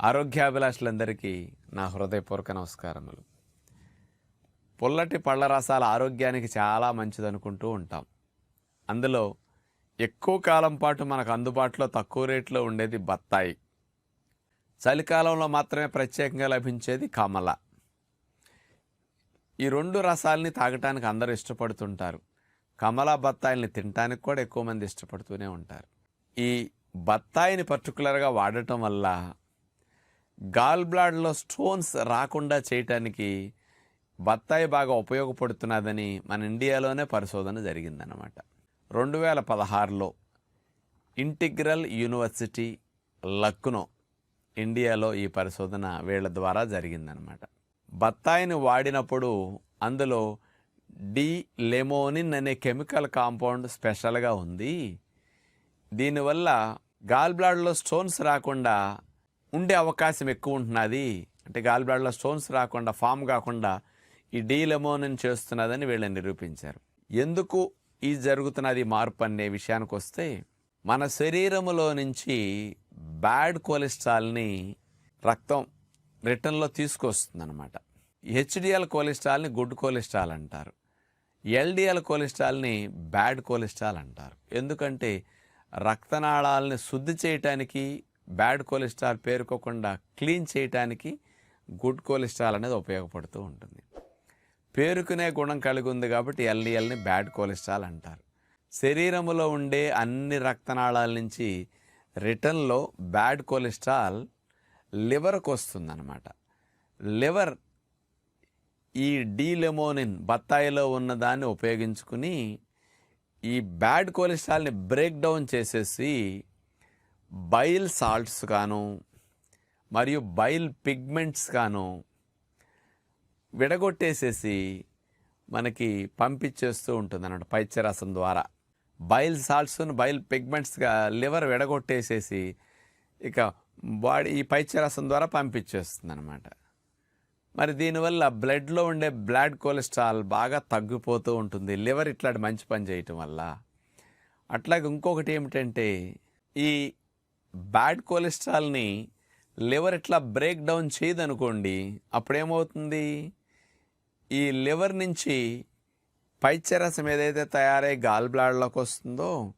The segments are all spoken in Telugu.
ఆరోగ్యాభిలాషులందరికీ నా హృదయపూర్వక నమస్కారములు. పుల్లటి పళ్ళ రసాలు ఆరోగ్యానికి చాలా మంచిదనుకుంటూ ఉంటాం. అందులో ఎక్కువ కాలం పాటు మనకు అందుబాటులో తక్కువ రేట్లో ఉండేది బత్తాయి. చలికాలంలో మాత్రమే ప్రత్యేకంగా లభించేది కమల. ఈ రెండు రసాలని తాగటానికి అందరూ ఇష్టపడుతుంటారు. కమల బత్తాయిల్ని తినటానికి కూడా ఎక్కువ మంది ఇష్టపడుతూనే ఉంటారు. ఈ బత్తాయిని పర్టికులర్గా వాడటం వల్ల గాల్ బ్లాడ్లో స్టోన్స్ రాకుండా చేయటానికి బత్తాయి బాగా ఉపయోగపడుతున్నదని మన ఇండియాలోనే పరిశోధన జరిగిందనమాట రెండు వేల పదహారులో ఇంటిగ్రల్ యూనివర్సిటీ లక్నో ఇండియాలో ఈ పరిశోధన వీళ్ళ ద్వారా జరిగిందనమాట బత్తాయిని వాడినప్పుడు అందులో డి లెమోనిన్ అనే కెమికల్ కాంపౌండ్ స్పెషల్గా ఉంది. దీనివల్ల గాల్ బ్లాడ్లో స్టోన్స్ రాకుండా ఉండే అవకాశం ఎక్కువ ఉంటున్నది. అంటే గాల్ స్టోన్స్ రాకుండా ఫామ్ కాకుండా ఈ డీలెమోనన్ చేస్తున్నదని వీళ్ళని నిరూపించారు. ఎందుకు ఈ జరుగుతున్నది మార్పు అనే విషయానికి వస్తే మన శరీరములో నుంచి బ్యాడ్ కొలెస్ట్రాల్ని రక్తం రిటర్న్లో తీసుకొస్తుందన్నమాట. హెచ్డిఎల్ కొలెస్ట్రాల్ని గుడ్ కొలెస్ట్రాల్ అంటారు. ఎల్డిఎల్ కొలెస్ట్రాల్ని బ్యాడ్ కొలెస్ట్రాల్ అంటారు. ఎందుకంటే రక్తనాళాలని శుద్ధి చేయటానికి బ్యాడ్ కొలెస్ట్రాల్ పేరుకోకుండా క్లీన్ చేయటానికి గుడ్ కొలెస్ట్రాల్ అనేది ఉపయోగపడుతూ ఉంటుంది. పేరుకునే గుణం కలిగి ఉంది కాబట్టి ఎల్డిఎల్ని బ్యాడ్ కొలెస్ట్రాల్ అంటారు. శరీరంలో ఉండే అన్ని రక్తనాళాల నుంచి రిటర్న్లో బ్యాడ్ కొలెస్ట్రాల్ లివర్కు వస్తుందన్నమాట. లివర్ ఈ డీలెమోనిన్ బత్తాయిలో ఉన్న దాన్ని ఉపయోగించుకుని ఈ బ్యాడ్ కొలెస్ట్రాల్ని బ్రేక్ డౌన్ చేసేసి బైల్ సాల్ట్స్ గాను మరియు బైల్ పిగ్మెంట్స్ గాను విడగొట్టేసేసి మనకి పంపించేస్తూ ఉంటుంది అన్నమాట పైత్యరసం ద్వారా. బైల్ సాల్ట్స్ను బైల్ పిగ్మెంట్స్గా లివర్ విడగొట్టేసేసి ఇక బాడీ ఈ పైత్యరసం ద్వారా పంపించేస్తుంది అనమాట మరి దీనివల్ల బ్లడ్లో ఉండే బ్లడ్ కొలెస్ట్రాల్ బాగా తగ్గిపోతూ ఉంటుంది. లివర్ ఇట్లాంటి మంచి పని చేయటం వల్ల. అట్లాగే ఇంకొకటి ఏమిటంటే ఈ బ్యాడ్ కొలెస్ట్రాల్ని లివర్ ఇట్లా బ్రేక్ డౌన్ చేయదనుకోండి అప్పుడేమవుతుంది? ఈ లివర్ నుంచి పైత్యరసం ఏదైతే తయారై గాల్ బ్లాడ్లోకి వస్తుందో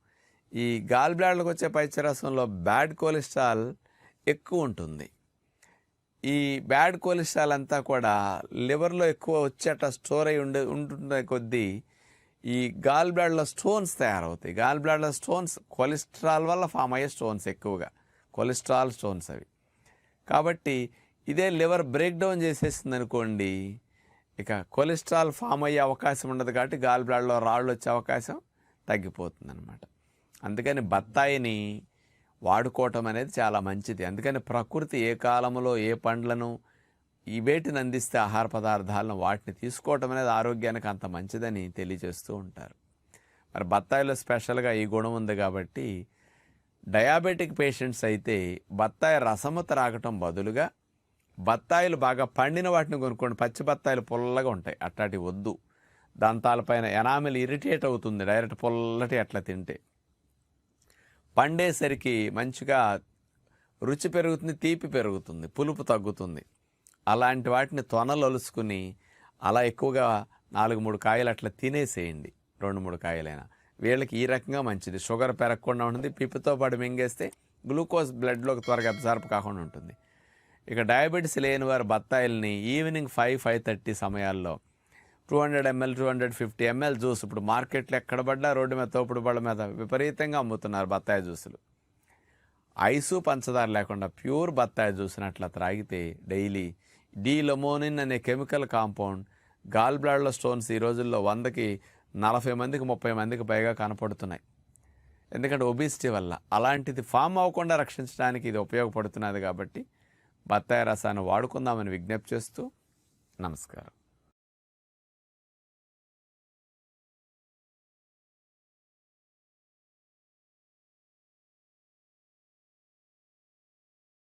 ఈ గాల్ బ్లాడ్లోకి వచ్చే పైచరసంలో బ్యాడ్ కొలెస్ట్రాల్ ఎక్కువ ఉంటుంది. ఈ బ్యాడ్ కొలెస్ట్రాల్ అంతా కూడా లివర్లో ఎక్కువ వచ్చేట స్టోర్ అయి ఉండే ఉంటుండే కొద్దీ ఈ గాల్ బ్లాడ్లో స్టోన్స్ తయారవుతాయి. గాల్ బ్లాడ్లో స్టోన్స్ కొలెస్ట్రాల్ వల్ల ఫామ్ అయ్యే స్టోన్స్ ఎక్కువగా. కొలెస్ట్రాల్ స్టోన్స్ అవి. కాబట్టి ఇదే లివర్ బ్రేక్ డౌన్ చేసేసింది అనుకోండి ఇక కొలెస్ట్రాల్ ఫామ్ అయ్యే అవకాశం ఉండదు కాబట్టి గాల్ బ్లాడ్లో రాళ్ళు వచ్చే అవకాశం తగ్గిపోతుంది అనమాట అందుకని బత్తాయిని వాడుకోవటం అనేది చాలా మంచిది. అందుకని ప్రకృతి ఏ కాలంలో ఏ పండ్లను ఈ వేటిని అందిస్తే ఆహార పదార్థాలను వాటిని తీసుకోవటం అనేది ఆరోగ్యానికి అంత మంచిదని తెలియజేస్తూ ఉంటారు. మరి బత్తాయిలో స్పెషల్గా ఈ గుణం ఉంది కాబట్టి డయాబెటిక్ పేషెంట్స్ అయితే బత్తాయి రసము త్రాగటం బదులుగా బత్తాయిలు బాగా పండిన వాటిని కొనుక్కోండి. పచ్చి బత్తాయిలు పుల్లగా ఉంటాయి. అట్లాంటి వద్దు. దంతాలపైన ఎనామిల్ ఇరిటేట్ అవుతుంది. డైరెక్ట్ పుల్లటి అట్లా తింటే. పండేసరికి మంచిగా రుచి పెరుగుతుంది తీపి పెరుగుతుంది పులుపు తగ్గుతుంది. అలాంటి వాటిని తొనలొలుసుకుని అలా ఎక్కువగా నాలుగు మూడు కాయలు అట్లా తినేసేయండి. రెండు మూడు కాయలైనా. వీళ్ళకి ఈ రకంగా మంచిది. షుగర్ పెరగకుండా ఉంటుంది. పిప్పుతో పాటు మింగేస్తే గ్లూకోజ్ బ్లడ్లోకి త్వరగా అబ్జార్బ్ కాకుండా ఉంటుంది. ఇక డయాబెటీస్ లేని వారు బత్తాయిల్ని ఈవినింగ్ ఫైవ్ ఫైవ్ థర్టీ సమయాల్లో two hundred ml two hundred fifty ml juice ఇప్పుడు మార్కెట్లో ఎక్కడ పడ్డా రోడ్డు మీద తోపుడు బళ్ళ మీద విపరీతంగా అమ్ముతున్నారు బత్తాయి జ్యూసులు. ఐసు పంచదార లేకుండా ప్యూర్ బత్తాయి జ్యూస్ని అట్లా త్రాగితే డైలీ డీలొమోనిన్ అనే కెమికల్ కాంపౌండ్ గాల్ బ్లాడ్లో స్టోన్స్ ఈ రోజుల్లో వందకి నలభై మందికి ముప్పై మందికి పైగా కనపడుతున్నాయి. ఎందుకంటే ఒబిసిటీ వల్ల అలాంటిది ఫామ్ అవ్వకుండా రక్షించడానికి ఇది ఉపయోగపడుతున్నది కాబట్టి బత్తాయి రసాన్ని వాడుకుందామని విజ్ఞప్తి చేస్తూ నమస్కారం.